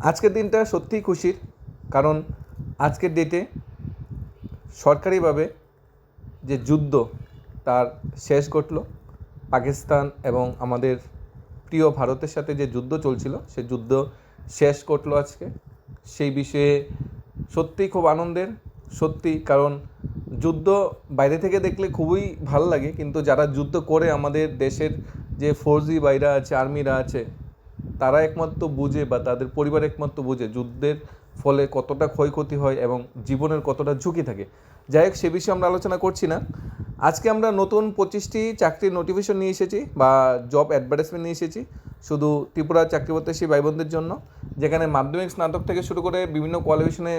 আজকের দিনটা সত্যিই খুশির, কারণ আজকের ডেটে সরকারিভাবে যে যুদ্ধ তার শেষ ঘটল, পাকিস্তান এবং আমাদের প্রিয় ভারতের সাথে যে যুদ্ধ চলছিল, সে যুদ্ধ শেষ ঘটলো আজকে। সেই বিষয়ে সত্যিই খুব আনন্দের সত্যি কারণ যুদ্ধ বাইরে থেকে দেখলে খুবই ভালো লাগে, কিন্তু যারা যুদ্ধ করে আমাদের দেশের যে ফৌজি বাইরা আছে, আর্মিরা আছে তারা একমাত্র বুঝে বা তাদের পরিবার একমাত্র বুঝে যুদ্ধের ফলে কতটা ক্ষয়ক্ষতি হয় এবং জীবনের কতটা ঝুঁকি থাকে। যাই হোক, সে বিষয়ে আমরা আলোচনা করছি না। আজকে আমরা নতুন পঁচিশটি চাকরির নোটিফিকেশন নিয়ে এসেছি বা জব অ্যাডভার্টাইজমেন্ট নিয়ে এসেছি। শুধু ত্রিপুরা চাকরি প্রত্যাশী ভাই বোনদের জন্য, যেখানে মাধ্যমিক স্নাতক থেকে শুরু করে বিভিন্ন কোয়ালিফিকেশনে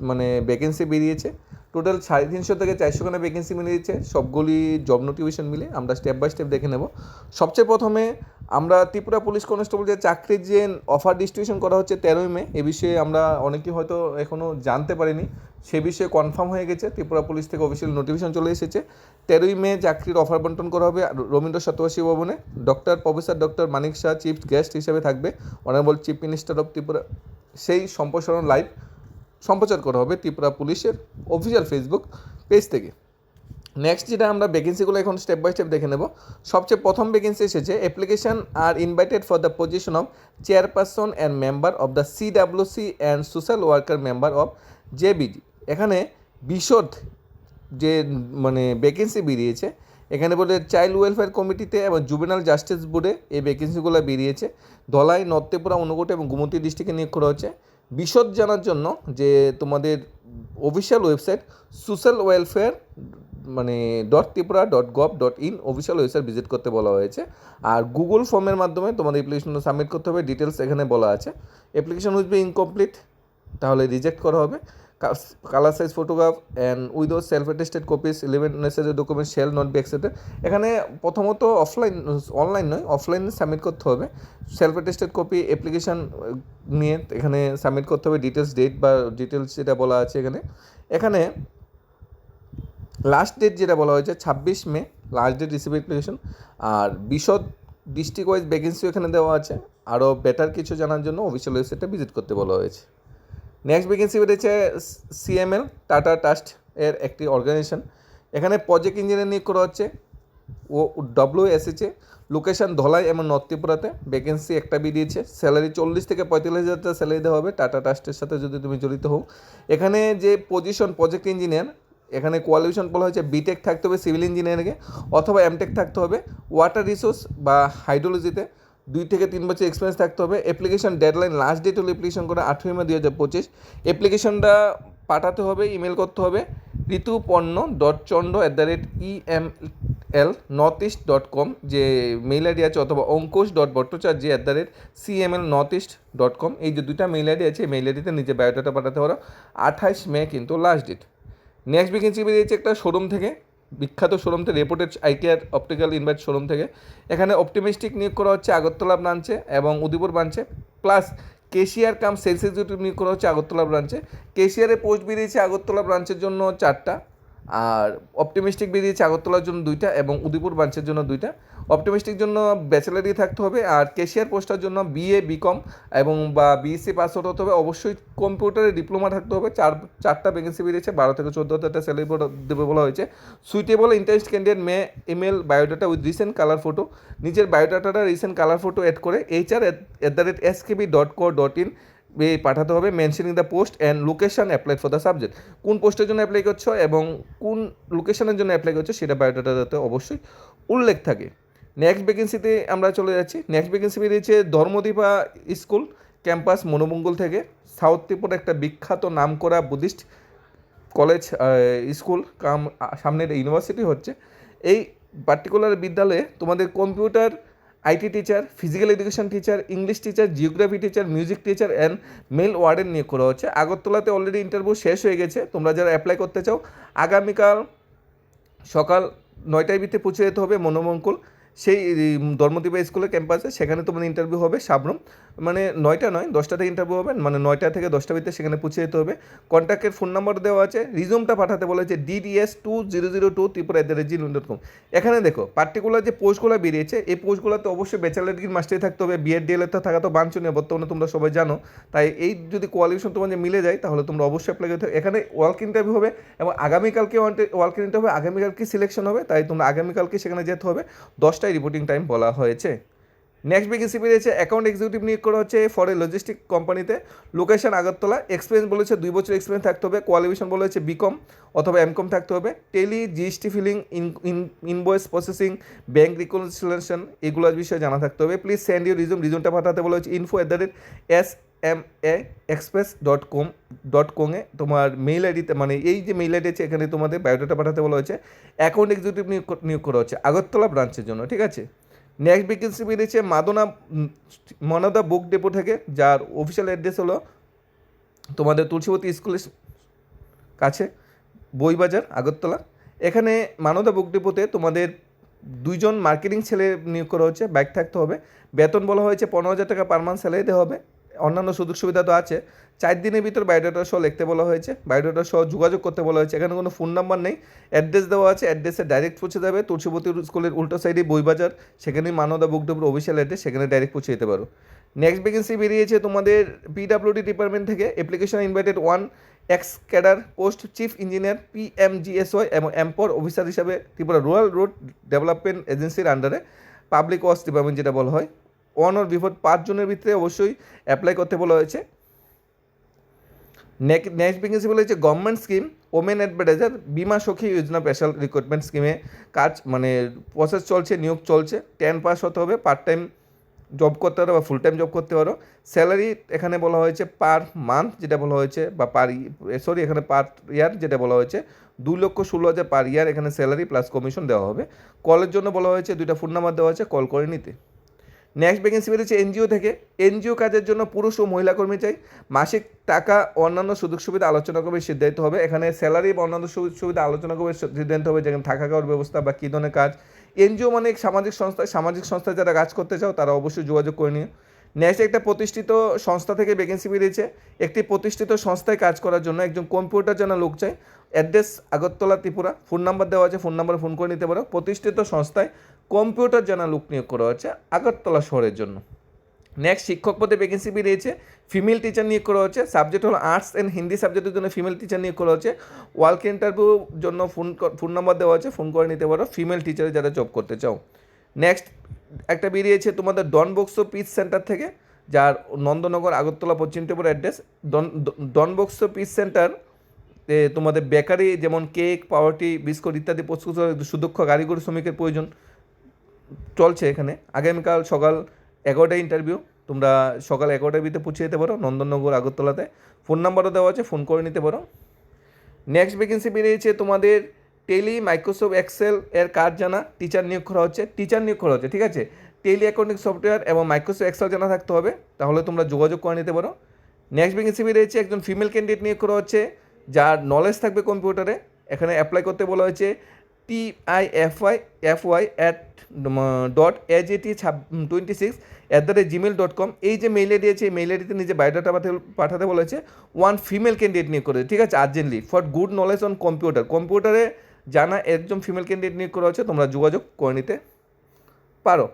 মানে ভ্যাকেন্সি বেরিয়েছে। টোটাল সাড়ে তিনশো থেকে চারশো খানা ভ্যাকেন্সি মিলিয়েছে সবগুলি জব নোটিফিকেশন মিলে আমরা স্টেপ বাই স্টেপ দেখে নেব। সবচেয়ে প্রথমে আমরা ত্রিপুরা পুলিশ কনস্টেবল যে চাকরির যে অফার ডিস্ট্রিবিউশন করা হচ্ছে তেরোই মে, এ বিষয়ে আমরা অনেকে হয়তো এখনও জানতে পারিনি। সে বিষয়ে কনফার্ম হয়ে গেছে, ত্রিপুরা পুলিশ থেকে অফিসিয়াল নোটিফিকেশন চলে এসেছে। তেরোই মে চাকরির অফার বন্টন করা হবে রবীন্দ্র শতবাসী ভবনে। Doctor professor doctor Manik Saha chief guest হিসেবে থাকবে। Honourable chief minister of Tripura. সেই সম্প্রসারণ লাইভ সম্প্রচার করা হবে ত্রিপুরা পুলিশের অফিসিয়াল ফেসবুক পেজ থেকে। নেক্সট যেটা আমরা ভ্যাকেন্সিগুলো এখন স্টেপ বাই স্টেপ দেখে নেব। সবচেয়ে প্রথম ভ্যাকেন্সি এসেছে application are invited for the position of chairperson and member of the C WC and social worker member of JBG এখানে বিশদ যে মানে ভ্যাকেন্সি বেরিয়েছে, এখানে বলে চাইল্ড ওয়েলফেয়ার কমিটিতে এবং জুবেনাল জাস্টিস বোর্ডে এই ভ্যাকেন্সিগুলো বেরিয়েছে। ধলাই নর্থেপুরা অনুকোট এবং গুমতি ডিস্ট্রিক্টে নিয়োগ করা হচ্ছে। বিশদ জানার জন্য যে তোমাদের অফিসিয়াল ওয়েবসাইট সোশ্যাল ওয়েলফেয়ার মানে dot Tripura dot gov dot in official website visit করতে বলা হয়েছে। আর গুগল ফর্মের মাধ্যমে তোমাদের অ্যাপ্লিকেশনটা সাবমিট করতে হবে। ডিটেলস এখানে বলা আছে। অ্যাপ্লিকেশন উইথ বি ইনকমপ্লিট তাহলে রিজেক্ট করা হবে। Colour size photograph and with self attested copies eleven necessary document shall not be accepted এখানে প্রথমত অফলাইন অনলাইন নয় অফলাইনে সাবমিট করতে হবে। সেলফ অ্যাটেস্টেড কপি অ্যাপ্লিকেশান নিয়ে এখানে সাবমিট করতে হবে। ডিটেলস ডেট বা ডিটেলস যেটা বলা আছে এখানে। এখানে লাস্ট ডেট যেটা বলা হয়েছে, ছাব্বিশ May last date receive application আর বিশদ ডিস্ট্রিক্ট ওয়াইজ ভ্যাকেন্সিও এখানে দেওয়া আছে। আরও বেটার কিছু জানার জন্য অফিসিয়াল ওয়েবসাইটটা ভিজিট করতে বলা হয়েছে। নেক্সট ভ্যাকেন্সি বেরিয়েছে সিএমএল টাটা ট্রাস্ট এর একটি অর্গানাইজেশন এখানে প্রজেক্ট ইঞ্জিনিয়ার নিয়োগ করা হচ্ছে। ও ডব্লিউ এসেছে লোকেশন ধলাই এবং নর্থ ত্রিপুরাতে। ভ্যাকেন্সি একটা বেরিয়েছে স্যালারি চল্লিশ থেকে পঁয়তাল্লিশ হাজার টাকা স্যালারি দেওয়া হবে। টাটা ট্রাস্টের সাথে যদি তুমি জড়িত হও। এখানে যে পজিশন প্রজেক্ট ইঞ্জিনিয়ার এখানে কোয়ালিফিকেশন বলা হয়েছে। বিটেক থাকতে হবে সিভিল ইঞ্জিনিয়ারিংয়ে অথবা এমটেক থাকতে হবে। ওয়াটার রিসোর্স বা হাইড্রোলজিতে দুই থেকে তিন বছর এক্সপিরিয়েন্স থাকতে হবে। অ্যাপ্লিকেশন ডেডলাইন লাস্ট ডেট হলো অ্যাপ্লিকেশন করে আঠেরোই মে দুই হাজার পঁচিশ। অ্যাপ্লিকেশনটা পাঠাতে হবে ইমেল করতে হবে Rituparna dot Chand at the rate E M L north east dot com যে মেইল আইডি আছে, অথবা Ankush dot Bhattacharya at the rate C M L north east dot com এই যে দুইটা মেইল আইডি আছে mail আইডিতে নিজে biodata পাঠাতে হবে আঠাইশ মে কিন্তু লাস্ট ডেট নেক্সট ভ্যাকেন্সি বেরিয়েছে একটা শোরুম থেকে। বিখ্যাত শোরুম থেকে reputed ITR optical invite showroom থেকে। এখানে অপটিমিস্টিক নিয়োগ করা হচ্ছে, আগরতলা ব্রাঞ্চে এবং উদিপুর ব্রাঞ্চে। Plus cashier cum sales executive নিয়োগ করা হচ্ছে, আগরতলা ব্রাঞ্চে। কেশিয়ারে পোস্ট বেরিয়েছে আগরতলা ব্রাঞ্চের জন্য চারটা, আর অপটিমিস্টিক বেরিয়েছে আগরতলার জন্য দুইটা এবং উদিপুর ব্রাঞ্চের জন্য দুইটা। অপটিমিস্টিক জন্য ব্যাচেলারি থাকতে হবে আর কেশিয়ার পোস্টার জন্য বিএ বিকম এবং বা বিএসসি পাস হতে হবে। অবশ্যই কম্পিউটারে ডিপ্লোমা থাকতে হবে। চার, চারটা ভ্যাকেন্সি বেরিয়েছে বারো থেকে চোদ্দ হাজারটা স্যালারি দেবে বলা হয়েছে। Suitable interest candidate may email biodata with recent colour photo নিজের বায়োডাটাটা রিসেন্ট কালার ফটো অ্যাড করে HR at the rate S KB dot co dot in পাঠাতে হবে। Mentioning the post and location apply for the subject কোন পোস্টের জন্য apply করছ এবং কোন লোকেশনের জন্য অ্যাপ্লাই করছ, সেটা বায়োডাটাতে অবশ্যই উল্লেখ থাকে। নেক্সট ভ্যাকেন্সিতে আমরা চলে যাচ্ছি। নেক্সট ভ্যাকেন্সি বেরিয়েছে ধর্মদীপা স্কুল, ক্যাম্পাস মনোমঙ্গল থেকে। সাউথ ত্রিপুরা একটা বিখ্যাত নামকরা বুদ্ধিস্ট কলেজ স্কুল কাম, সামনের ইউনিভার্সিটি হচ্ছে। এই পার্টিকুলার বিদ্যালয়ে তোমাদের computer IT teacher physical education teacher English teacher geography teacher music teacher and male warden নিয়োগ করা হচ্ছে। আগরতলাতে অলরেডি ইন্টারভিউ শেষ হয়ে গেছে। তোমরা যারা অ্যাপ্লাই করতে চাও, আগামীকাল সকাল নয়টায় ভিতরে পৌঁছে যেতে হবে মনোমঙ্কুল সেই ধর্মদীপা স্কুলের ক্যাম্পাসে সেখানে তোমাদের ইন্টারভিউ হবে সাবরুম। মানে নয়টা নয়, দশটা থেকে ইন্টারভিউ হবে মানে নয়টা থেকে দশটা ভিতরে সেখানে পৌঁছে যেতে হবে। কন্ট্যাক্টের ফোন নাম্বার দেওয়া আছে রিজুমটা পাঠাতে বলেছে DDS two zero zero two Tripura at the rate Gmail dot com এখানে দেখো পার্টিকুলার যে পোস্টগুলো বেরিয়েছে, এই পোস্টগুলোতে অবশ্যই ব্যাচেলার ডিগ্রি মাস্টারি থাকতে হবে বিএড ডিএলএড তো থাকা তো বাঞ্ছনীয়, বর্তমানে তোমরা সবাই জানো। তাই এই যদি কোয়ালিফিকেশন তোমার যে মিলে যায়, তাহলে তোমরা অবশ্যই অ্যাপ্লাই করতে এখানে ওয়ার্ক ইন্টারভিউ হবে এবং আগামীকালকে ওয়ার্ক ইন্টারভিউ হবে, আগামীকালকে সিলেকশন হবে, তাই তোমরা আগামীকালকে সেখানে যেতে হবে। দশটায় রিপোর্টিং টাইম বলা হয়েছে। নেক্সট ভ্যাকেন্সি বেরিয়েছে অ্যাকাউন্ট এক্সিকিউটিভ নিয়োগ করা হচ্ছে ফর এ লজিস্টিক কোম্পানিতে লোকেশন আগরতলা এক্সপিরিয়েন্স বলেছে দুই বছর এক্সপিরিয়েন্স থাকতে হবে কোয়ালিফিকেশন বলেছে বিকম অথবা এমকম থাকতে হবে। Tally GST filing invoice processing bank reconciliation এগুলোর বিষয়ে জানা থাকতে হবে। প্লিজ সেন্ড ইউর রিজুম রিজুমটা পাঠাতে বলা হচ্ছে info at the rate S M A express dot com dot কমে তোমার মেইল আইডিতে মানে এই যে মেইল আইডি আছে, এখানে তোমাদের বায়োডাটা পাঠাতে বলা হয়েছে। অ্যাকাউন্ট এক্সিকিউটিভ নিয়োগ নিয়োগ করা হচ্ছে আগরতলা ব্রাঞ্চের জন্য, ঠিক আছে? নেক্সট ভ্যাকেন্সি বেরিয়েছে মাদনা মনাদা বুক ডেপো থেকে, যার অফিসিয়াল অ্যাড্রেস হলো তোমাদের তুলসীবতী স্কুলের কাছে, বইবাজার, আগরতলা। এখানে মানদা বুক ডিপোতে তোমাদের দুইজন মার্কেটিং ছেলে নিয়োগ করা হচ্ছে ব্যাগ থাকতে হবে। বেতন বলা হয়েছে পনেরো হাজার টাকা পার মান্থ স্যালারি দেওয়া হবে। অন্যান্য সুযোগ সুবিধা তো আছে। চার দিনের ভিতর বায়োডাটা সহ লিখতে বলা হয়েছে। বায়োডাটা সহ যোগাযোগ করতে বলা হয়েছে। এখানে কোনো ফোন নাম্বার নেই। অ্যাড্রেস দেওয়া আছে। অ্যাড্রেসে ডাইরেক্ট পৌঁছে যাবে। তুলসীবতী স্কুলের উল্টো সাইডে বইবাজার। সেখানেই মানদা বুক ডিপোর অফিসিয়াল অ্যাড্রেস সেখানে ডাইরেক্ট পৌঁছে যেতে পারো। নেক্সট ভ্যাকেন্সি বেরিয়েছে তোমাদের পিডাব্লিউডি ডিপার্টমেন্ট থেকে। Application invited one X cadre post chief engineer P M PMGSY এবং এম্পর অফিসার হিসাবে ত্রিপুরা রুরাল রোড ডেভেলপমেন্ট এজেন্সির আন্ডারে পাবলিক ওয়ার্কস ডিপার্টমেন্ট যেটা বলা হয়। ওয়ান অর বিফোর পাঁচ পাঁচজনের ভিতরে অবশ্যই অ্যাপ্লাই করতে বলা হয়েছে। নেক্সট ভ্যাকেন্সি বলা হয়েছে গভর্নমেন্ট স্কিম ওমেন অ্যাডভার্টাইজার বিমা সখী যোজনা স্পেশাল রিক্রুটমেন্ট স্কিমে কাজ মানে প্রসেস চলছে, নিয়োগ চলছে টেন পাস হতে হবে পার্ট টাইম জব করতে পারো বা ফুল টাইম জব করতে পারো। স্যালারি এখানে বলা হয়েছে পার মান্থ যেটা বলা হয়েছে, বা পার সরি এখানে পার ইয়ার যেটা বলা হয়েছে, দু লক্ষ ষোলো হাজার পার ইয়ার এখানে স্যালারি প্লাস কমিশন দেওয়া হবে। কলের জন্য বলা হয়েছে, দুইটা ফোন নাম্বার দেওয়া হয়েছে কল করে নিতে। নেক্সট ভ্যাকেন্সি বেরিয়েছে এনজিও থেকে। এনজিও কাজের জন্য পুরুষ ও মহিলা কর্মী চাই। মাসিক টাকা, অন্যান্য সুযোগ সুবিধা আলোচনা করবে, সিদ্ধান্ত হবে। এখানে স্যালারি বা অন্যান্য সুযোগ সুবিধা আলোচনা করবে সিদ্ধান্ত হবে যেখানে থাকা খাওয়ার ব্যবস্থা বা কী ধরনের কাজ। এনজিও মানে সামাজিক সংস্থা, সামাজিক সংস্থায় যারা কাজ করতে চাও, তারা অবশ্যই যোগাযোগ করে নিও। নেক্সট একটা প্রতিষ্ঠিত সংস্থা থেকে ভ্যাকেন্সি বেরিয়েছে। একটি প্রতিষ্ঠিত সংস্থায় কাজ করার জন্য একজন কম্পিউটার জানা লোক চাই। Address Agartala Tripura. Phone number দেওয়া আছে ফোন নাম্বারে ফোন করে নিতে পারো। প্রতিষ্ঠিত সংস্থায় কম্পিউটার জানা লোক নিয়োগ করা হয়েছে আগরতলা শহরের জন্য নেক্সট শিক্ষক পদে ভ্যাকেন্সি বেরিয়েছে ফিমেল টিচার নিয়োগ করা হচ্ছে সাবজেক্ট হলো আর্টস অ্যান্ড হিন্দি সাবজেক্টের জন্য ফিমেল টিচার নিয়োগ করা হচ্ছে ওয়ার্ক ইন্টারভিউর জন্য ফোন ফোন নম্বর দেওয়া আছে ফোন করে নিতে পারো ফিমেল টিচারে যারা জব করতে চাও নেক্সট একটা বেরিয়েছে তোমাদের ডন বক্সো পিচ সেন্টার থেকে যার নন্দনগর আগরতলা পশ্চিম ত্রিপুরা অ্যাড্রেস ডন বক্সো পিচ সেন্টার তোমাদের বেকারি যেমন কেক পাওয়াটি বিস্কুট ইত্যাদি প্রস্তুত সুদক্ষ কারিগরি শ্রমিকের প্রয়োজন চলছে এখানে। আগামীকাল সকাল এগারোটায় ইন্টারভিউ তোমরা সকাল এগারোটার ভিতরে পৌঁছে যেতে পারো নন্দননগর আগরতলাতে। ফোন নাম্বারও দেওয়া আছে ফোন করে নিতে পারো। নেক্সট ভ্যাকেন্সি বেরিয়েছে তোমাদের টেলি মাইক্রোসফট এক্সেল এর কাজ জানা। টিচার নিয়োগ করা হচ্ছে। টিচার নিয়োগ করা হচ্ছে, ঠিক আছে? টেলি অ্যাকাউন্টিং সফটওয়্যার এবং মাইক্রোসফট এক্সেল জানা থাকতে হবে। তাহলে তোমরা যোগাযোগ করে নিতে পারো। নেক্সট ভ্যাকেন্সি বেরিয়েছে একজন ফিমেল ক্যান্ডিডেট নিয়োগ করা হচ্ছে। যার নলেজ থাকবে কম্পিউটারে এখানে অ্যাপ্লাই করতে বলা হয়েছে T I F Y F Y at dot age এটি twenty six at the rate Gmail dot com এই যে মেইল আইডি আছে এই মেইল আইডিতে নিজে বায়োডাটা পাঠাতে বলেছে। ওয়ান ফিমেল ক্যান্ডিডেট নিয়োগ করে ঠিক আছে urgently for good knowledge on computer কম্পিউটারে জানা একজন ফিমেল ক্যান্ডিডেট নিয়োগ করা হচ্ছে তোমরা যোগাযোগ করে নিতে পারো।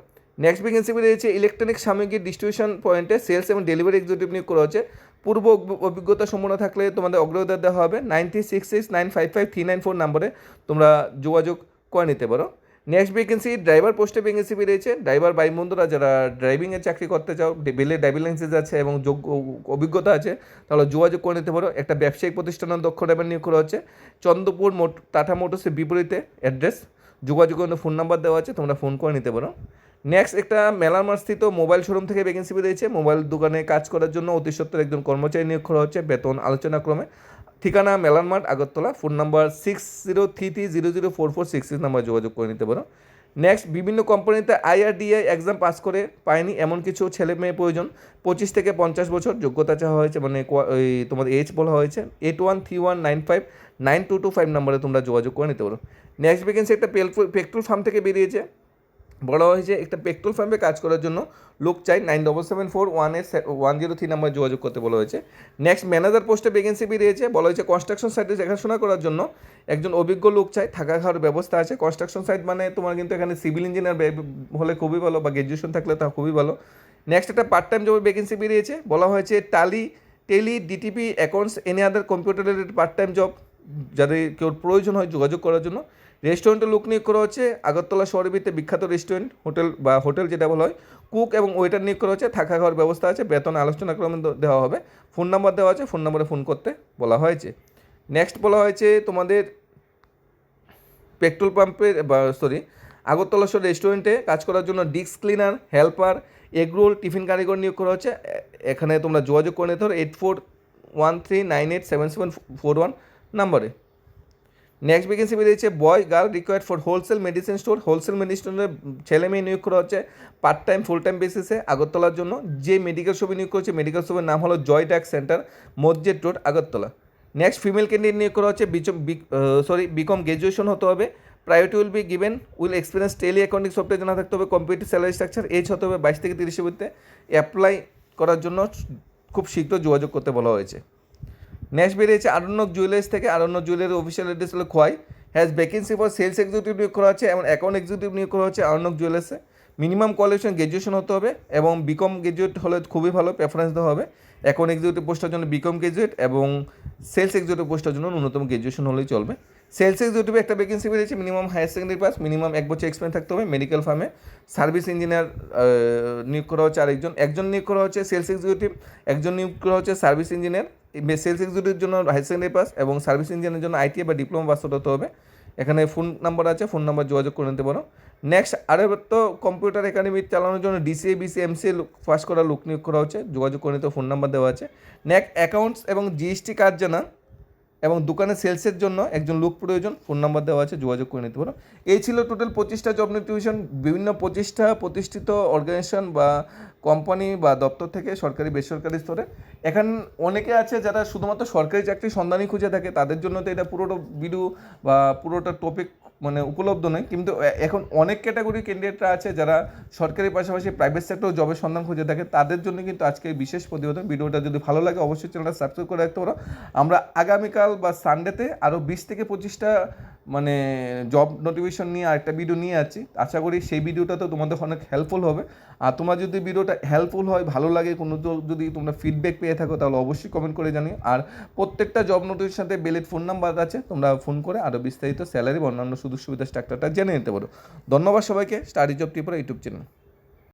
নেক্সট ভ্যাকেন্সি বেরিয়েছে ইলেকট্রনিক সামগ্রী ডিস্ট্রিবিউশন পয়েন্টে সেলস এবং ডেলিভারি এক্সিকিউটিভ নিয়োগ করা হচ্ছে। পূর্ব অভিজ্ঞতা সম্পন্ন থাকলে তোমাদের অগ্রগতি দেওয়া হবে। Nine three six six nine five five three nine four নাম্বারে তোমরা যোগাযোগ করে নিতে পারো। নেক্সট ভ্যাকেন্সি ড্রাইভার পোস্টে ভ্যাকেন্সি বেরিয়েছে ড্রাইভার ভাই বন্ধুরা, যারা ড্রাইভিংয়ের চাকরি করতে চাও বেলে ড্রাইভিং লাইসেন্স আছে এবং যোগ্য অভিজ্ঞতা আছে, তাহলে যোগাযোগ করে নিতে পারো। একটা ব্যবসায়িক প্রতিষ্ঠানের দক্ষ ড্রাইভার নিয়োগ করা হচ্ছে। চন্দ্রপুর মোট টাটা মোটরসের বিপরীতে অ্যাড্রেস যোগাযোগের ফোন নাম্বার দেওয়া আছে, তোমরা ফোন করে নিতে পারো। নেক্সট একটা মেলারমার স্থিত মোবাইল শোরুম থেকে ভ্যাকেন্সি বেরিয়েছে মোবাইল দোকানে কাজ করার জন্য অতি সত্তর একজন কর্মচারী নিয়োগ করা হচ্ছে বেতন আলোচনা ক্রমে। ঠিকানা মেলানমার্ট Agartala. Phone number six zero three three zero zero four four six six number যোগাযোগ করে নিতে পারো। নেক্সট বিভিন্ন কোম্পানিতে আইআরডিআই এক্সাম পাস করে পায়নি এমন কিছু ছেলে মেয়ে প্রয়োজন। পঁচিশ থেকে পঞ্চাশ বছর, যোগ্যতা চাওয়া হয়েছে মানে ওই তোমাদের এজ বলা হয়েছে। Eight one three one nine five nine two two five নাম্বারে তোমরা যোগাযোগ করে নিতে পারো। নেক্সট ভ্যাকেন্সি একটা পেট্রোল ফার্ম থেকে বেরিয়েছে। বলা হয়েছে, একটা পেট্রোল পাম্পে কাজ করার জন্য লোক চাই নাইন ডবল সেভেন ফোর ওয়ানের ওয়ান জিরো থ্রি নাম্বার যোগাযোগ করতে বলা হয়েছে। নেক্সট ম্যানেজার পোস্টে ভ্যাকেন্সি বেরিয়েছে বলা হয়েছে কনস্ট্রাকশন সাইটে দেখাশোনা করার জন্য একজন অভিজ্ঞ লোক চাই, থাকা খাওয়ার ব্যবস্থা আছে। কনস্ট্রাকশন সাইট মানে তোমার কিন্তু এখানে সিভিল ইঞ্জিনিয়ার হলে খুবই ভালো বা গ্র্যাজুয়েশন থাকলে তা খুবই ভালো। নেক্সট একটা পার্ট টাইম জবের ভ্যাকেন্সি বেরিয়েছে বলা হয়েছে Tally Tally DTP accounts any other computer related part time job যাদের কেউ প্রয়োজন হয় যোগাযোগ করার জন্য। রেস্টুরেন্টে লুক নিয়োগ করা হচ্ছে, আগরতলা শহরের ভিত্তিতে বিখ্যাত রেস্টুরেন্ট হোটেল বা হোটেল যেটা বলা হয় কুক এবং ওয়েটার নিয়োগ করা হচ্ছে, থাকা খাওয়ার ব্যবস্থা আছে, বেতন আলোচনা ক্রমে দেওয়া হবে ফোন নাম্বার দেওয়া আছে ফোন নাম্বারে ফোন করতে বলা হয়েছে। নেক্সট বলা হয়েছে তোমাদের পেট্রোল পাম্পের বা সরি আগরতলা শহর রেস্টুরেন্টে কাজ করার জন্য dish cleaner helper egg roll tiffin কারিগর নিয়োগ করা হচ্ছে। এখানে তোমরা যোগাযোগ করে নিতে পারো eight four one three nine eight seven seven four one নাম্বারে নেক্সট ভ্যাকেন্সি বেরিয়েছে boy girl required for wholesale medicine store wholesale মেডিসিনের ছেলে মেয়ে নিয়োগ করা হচ্ছে পার্ট টাইম ফুল টাইম বেসিসে আগরতলার জন্য। যে মেডিকেল শপে নিয়োগ করেছে মেডিকেল শপের নাম হলো জয় ডাক সেন্টার মসজিদ road Agartala. Next female candidate নিয়োগ করা হচ্ছে সরি বিকম গ্র্যাজুয়েশন হতে হবে। Priority will be given will experience Tally accounting software জানা থাকতে হবে কম্পিউটার স্যালারি স্ট্রাকচার এজ হতে হবে বাইশ থেকে তিরিশের মধ্যে অ্যাপ্লাই করার জন্য খুব শীঘ্র যোগাযোগ করতে বলা হয়েছে। নেক্সট বেরিয়েছে আরণ্যক জুয়েলার্স থেকে। আরণ্যক জুয়েলারি অফিসিয়াল অ্যাড্রেস হলো Khowai. Has vacancy for sales executive নিয়োগ করা হচ্ছে এবং অ্যাকাউন্ট এক্সিকিউটিভ নিয়োগ করা হচ্ছে আরণ্যক জুয়েলার্সে। মিনিমাম কোয়ালিফিকেশন গ্র্যাজুয়েশন হতে হবে এবং বিকম গ্র্যাজুয়েট হলে খুবই ভালো প্রেফারেন্স দেওয়া হবে। অ্যাকাউন্ট এক্সিকিউটিভ পোস্টের জন্য বিকম গ্র্যাজুয়েট এবং সেলস এক্সিকিউটিভ পোস্টের জন্য ন্যূনতম গ্র্যাজুয়েশন হলেই চলবে। সেলস এক্সিকিউটিভে একটা ভ্যাকেন্সি বেরিয়েছে minimum higher secondary pass minimum এক বছর এক্সপিরিয়েন্স থাকতে হবে মেডিকেল ফার্মে সার্ভিস ইঞ্জিনিয়ার নিয়োগ করা হচ্ছে আরেকজন। একজন নিয়োগ করা হচ্ছে সেলস এক্সিকিউটিভ একজন নিয়োগ করা হচ্ছে সার্ভিস ইঞ্জিনিয়ার সেলস এক্সিকিউটিভের জন্য হায়ার সেকেন্ডারি পাস এবং সার্ভিস ইঞ্জিনিয়ারের জন্য আইটিআই বা ডিপ্লোমা পাস হতে হবে। এখানে ফোন নাম্বার আছে ফোন নাম্বার যোগাযোগ করে নিতে পারো। নেক্সট আরও তো কম্পিউটার একাডেমি চালানোর জন্য ডিসিএ বিসি এমসিএ পাস করা লোক নিয়োগ করা হচ্ছে। যোগাযোগ করে নিতে ফোন নাম্বার দেওয়া আছে। নেক্সট অ্যাকাউন্টস এবং জিএসটি কার্ড জানা এবং দোকানে সেলসের জন্য একজন লোক প্রয়োজন ফোন নাম্বার দেওয়া আছে, যোগাযোগ করে নিতে পারো। এই ছিল টোটাল পঁচিশটা জব নোটিফিকেশন বিভিন্ন প্রতিষ্ঠা, প্রতিষ্ঠিত অর্গানাইজেশন বা কোম্পানি বা দপ্তর থেকে সরকারি, বেসরকারি স্তরে। এখন অনেকে আছে যারা শুধুমাত্র সরকারি চাকরি সন্ধানই খুঁজে থাকে, তাদের জন্য তো এটা পুরোটা ভিডিও বা পুরোটা টপিক মানে উপলব্ধ নয়। কিন্তু এখন অনেক ক্যাটাগরি ক্যান্ডিডেটরা আছে যারা সরকারি পাশাপাশি প্রাইভেট সেক্টর জবের সন্ধান খুঁজে থাকে। তাদের জন্য কিন্তু আজকে বিশেষ প্রতিবেদন, ভিডিওটা যদি ভালো লাগে অবশ্যই চ্যানেলটা সাবস্ক্রাইব করে রাখতে পারো। আমরা আগামীকাল বা সানডেতে আরও বিশ থেকে পঁচিশটা মানে জব নোটিফিকেশন নিয়ে আরেকটা ভিডিও নিয়ে আছি। আশা করি সেই ভিডিওটা তো তোমাদের অনেক হেল্পফুল হবে। আর তোমার যদি ভিডিওটা হেল্পফুল হয়, ভালো লাগে, কোনো যদি তোমরা ফিডব্যাক পেয়ে থাকো, তাহলে অবশ্যই কমেন্ট করে জানিও। আর প্রত্যেকটা জব নোটিফিকেশন সাথে বেলের ফোন নাম্বার আছে, তোমরা ফোন করে আরও বিস্তারিত স্যালারি বা অন্যান্য সুযোগ সুবিধা স্ট্রাকচারটা জেনে নিতে পারো। ধন্যবাদ সবাইকে study job tipper YouTube channel